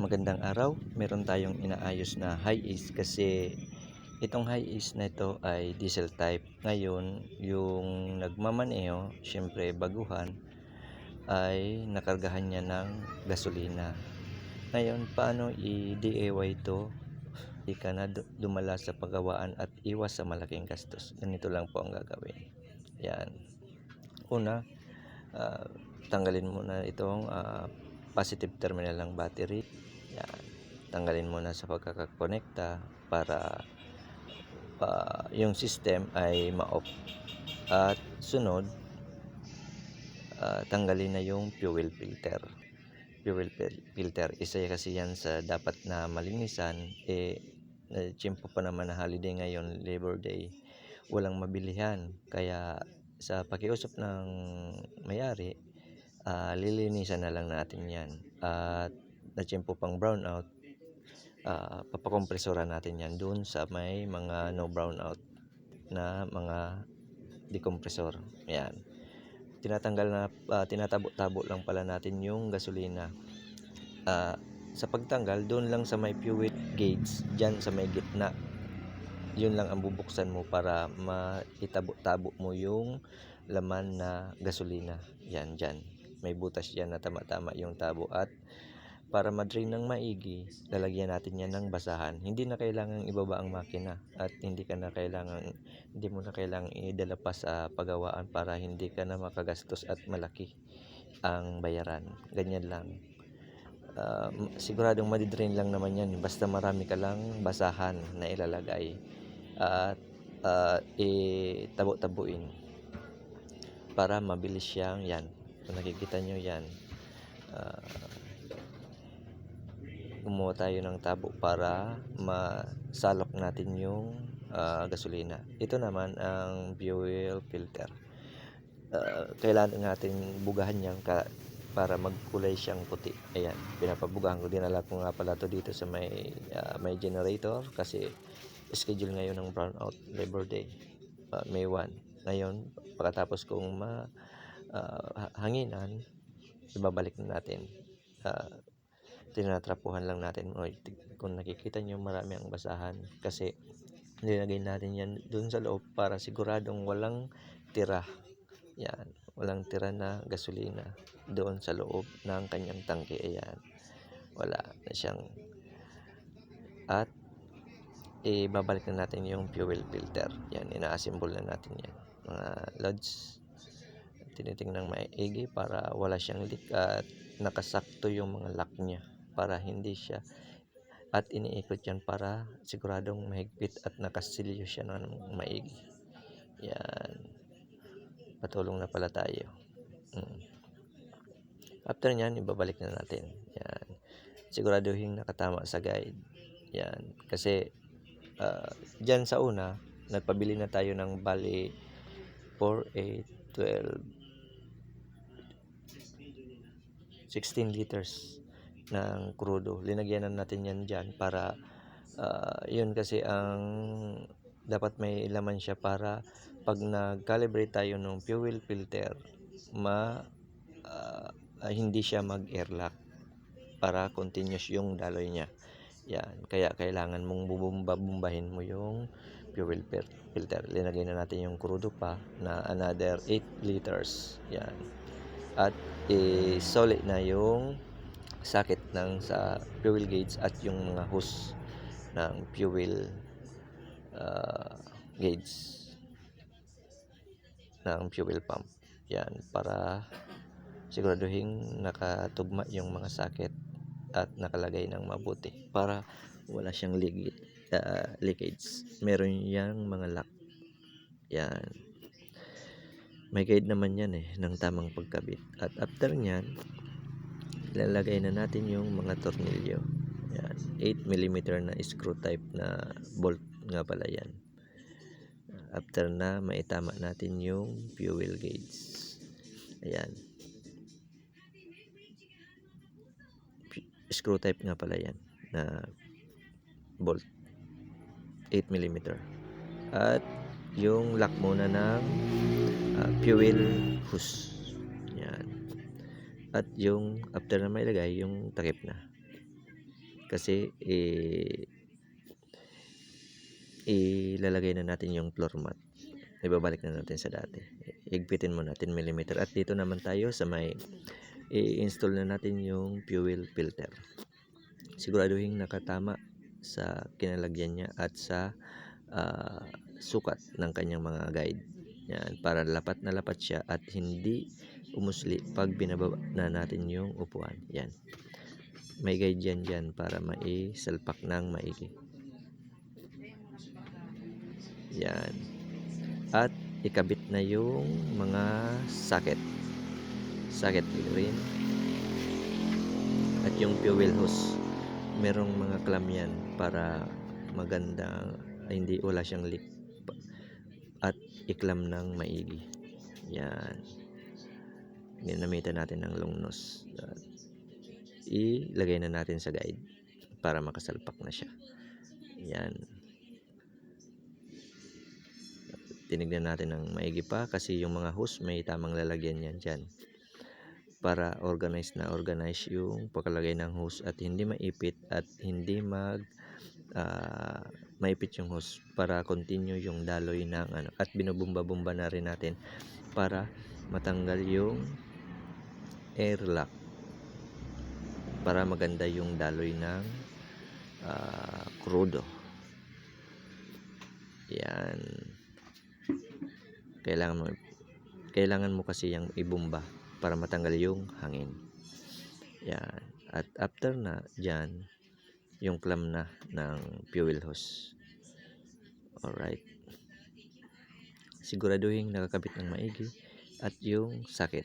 magandang araw. Meron tayong inaayos na high ace kasi itong high ace na ito ay diesel type. Ngayon, yung nagmamaneho, syempre baguhan, ay nakargahan niya ng gasolina. Ngayon, paano i-DIY ito? Hindi ka na du- dumala sa paggawaan at iwas sa malaking gastos. Ganito lang po ang gagawin. Yan. Una, ah, tanggalin muna itong ah, positive terminal ng battery. Tanggalin muna sa pagkakakonekta para ah, yung system ay ma-off. At sunod, ah, tanggalin na yung fuel filter. Fuel fil- filter, isa kasi yan sa dapat na malinisan. Eh, tiyempo pa naman na holiday ngayon, Labor Day. Walang mabilihan. Kaya sa pakiusap ng mayari, ah, lilinisan na lang natin yan. At na tiyempo pang brownout, ah, papakompresoran natin yan doon sa may mga no brownout na mga decompressor. Yan. Tinatanggal na, ah, tinatabo-tabo lang pala natin yung gasolina. Ah, sa pagtanggal, doon lang sa may fuel gauge, dyan sa may gitna. Yun lang ang bubuksan mo para maitabo-tabo mo yung laman na gasolina. Yan, dyan. May butas dyan na tama-tama yung tabo at para ma-drain ng maigi, lalagyan natin yan ng basahan. Hindi na kailangang ibaba ang makina at hindi ka na kailangan hindi mo na kailangang idala pa sa pagawaan para hindi ka na makagastos at malaki ang bayaran. Ganyan lang. M- siguradong madidrain lang naman yan basta marami ka lang basahan na ilalagay at ah, itabo-tabuin para mabilis siyang yan kung nakikita nyo yan ah, kumuha tayo ng tabo para masalok natin yung ah, gasolina. Ito naman ang fuel filter. Ah, kailangan natin bugahan yan ka, para magkulay siyang puti. Ayan pinapabugahan ko dinala ko nga pala to dito sa may ah, may generator kasi schedule ngayon ng brownout Labor Day ah, May 1 ngayon pagkatapos kong ma ha- hanginan ibabalik na natin. Ah, tinatrapuhan lang natin. O kung nakikita nyo marami ang basahan. Kasi nilagay natin yan dun sa loob para siguradong walang tira. Yan. Walang tira na gasolina doon sa loob ng kanyang tangke. Ayan. Wala na siyang at ibabalik na natin yung fuel filter. Yan. Ina-assemble na natin yan. Mga lods tinitingnan maigi para wala siyang leak at nakasakto yung mga lock niya para hindi siya at iniikot yan para siguradong mahigpit at nakasilyo siya ng maigi. Yan. Patulong na pala tayo. Mm. after nyan ibabalik na natin. Yan. Siguraduhin nakatama sa guide. Yan. Kasi ah, dyan sa una nagpabili na tayo ng bali 4, 8, 12 16 liters ng crudo. Linagyan na natin yan dyan para ah, yun kasi ang dapat may laman siya para pag nag-calibrate tayo ng fuel filter ma ah, hindi siya mag-airlock para continuous yung daloy niya. Yan, kaya kailangan mong bubumba-bumbahin mo yung fuel fil- filter. Linagay na natin yung crudo pa na another 8 liters. Yan. At i-solid na yung sakit ng sa fuel gauge at yung mga hose ng fuel ah, gauge ng fuel pump. Yan, para siguraduhin nakatugma yung mga sakit at nakalagay ng mabuti para wala siyang leakage, ah, leakage. Meron yang mga lock. Yan. May guide naman yan eh ng tamang pagkabit. At after nyan, ilalagay na natin yung mga tornilyo. Yan. 8 mm na screw type na bolt nga pala yan. After na maitama natin yung fuel gauge. Ayan. Screw type nga pala yan na bolt. 8 mm. At yung lock muna ng ah, fuel hose. At yung after na mailagay, yung takip na. kasi eh, ilalagay na natin yung floor mat. Ibabalik na natin sa dati. Igpitin mo natin millimeter. At dito naman tayo sa may i-install na natin yung fuel filter. Siguraduhin nakatama sa kinalagyan niya at sa ah, sukat ng kanyang mga guide yan para lapat na lapat siya at hindi umusli pag binababa na natin yung upuan. Yan. May guide yan dyan para maisalpak ng maigi. Yan. At ikabit na yung mga socket. Socket rin. At yung fuel hose. Merong mga clamp yan para maganda hindi wala siyang leak at iklam ng maigi. Yan. Ginamitan natin ng long nose at ilagay na natin sa guide para makasalpak na siya. Yan. Tinignan natin ng maigi pa kasi yung mga hose may tamang lalagyan yan dyan. Para organize na organize yung pagkalagay ng hose at hindi maipit at hindi mag ah, maipit yung hose para continue yung daloy ng ano at binubumba-bumba na rin natin para matanggal yung airlock para maganda yung daloy ng ah, krudo. Yan. Kailangan mo kailangan mo kasi yung ibumba para matanggal yung hangin. Yan. At after na dyan yung clamp na ng fuel hose. Alright. Siguraduhin nakakabit ng maigi at yung socket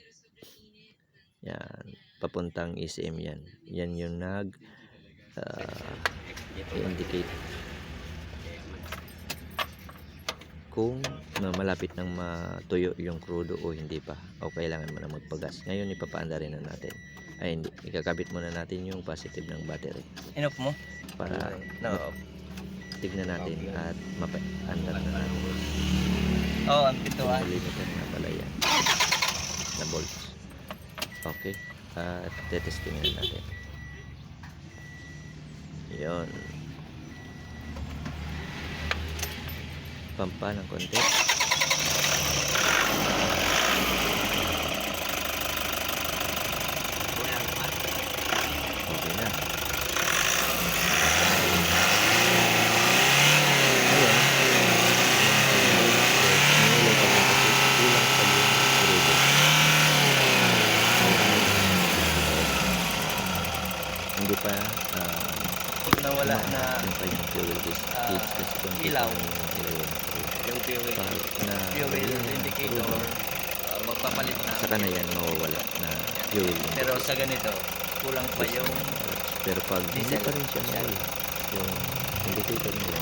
yan. Papuntang ECM yan. Yan yung nag ah, indicate kung malapit nang matuyo yung crudo o hindi pa. O kailangan mo na magpagas. Ngayon ipapaanda rin na natin ay hindi ikakabit muna natin yung positive ng battery. Inop mo? para No. tignan natin at mapaandar na natin. Oo, oh, ang pituan. limiter na pala yan. Na volts. Okay. At tetesting na natin. Yun. Pampa ng konti okay na Ngayon, nilagay ko kasi kulang pa yung crudo. Hindi pa ah, Nawala na Yung fuel gauge kasi kung ilaw. yung fuel, na fuel indicator. ah, magpapalit na. Saka na yan mawawala na fuel Pero sa ganito, kulang pa yung pero pag hindi pa rin siya mawala yung indicator nila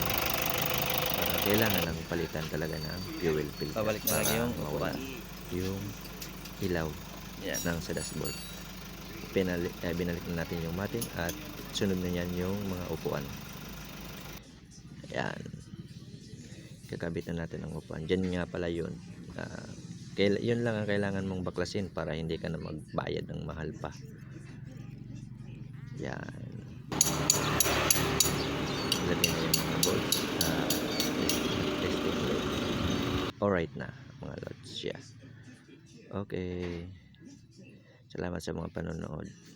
uh, kailangan ng palitan talaga ng fuel filter Babalik na lang yung mawala yung ilaw Yan. ng sa dashboard Pinali, eh, binalik na natin yung mating at sunod na yan yung mga upuan. Yan. Kakabit na natin ang upuan. Dyan nga pala yun. Kaila, yun lang ang kailangan mong baklasin para hindi ka na magbayad ng mahal pa. Yan. Lagyan na yung mga bolts. Uh, testing. Alright na mga lods. Yeah. okay. Salamat sa mga panonood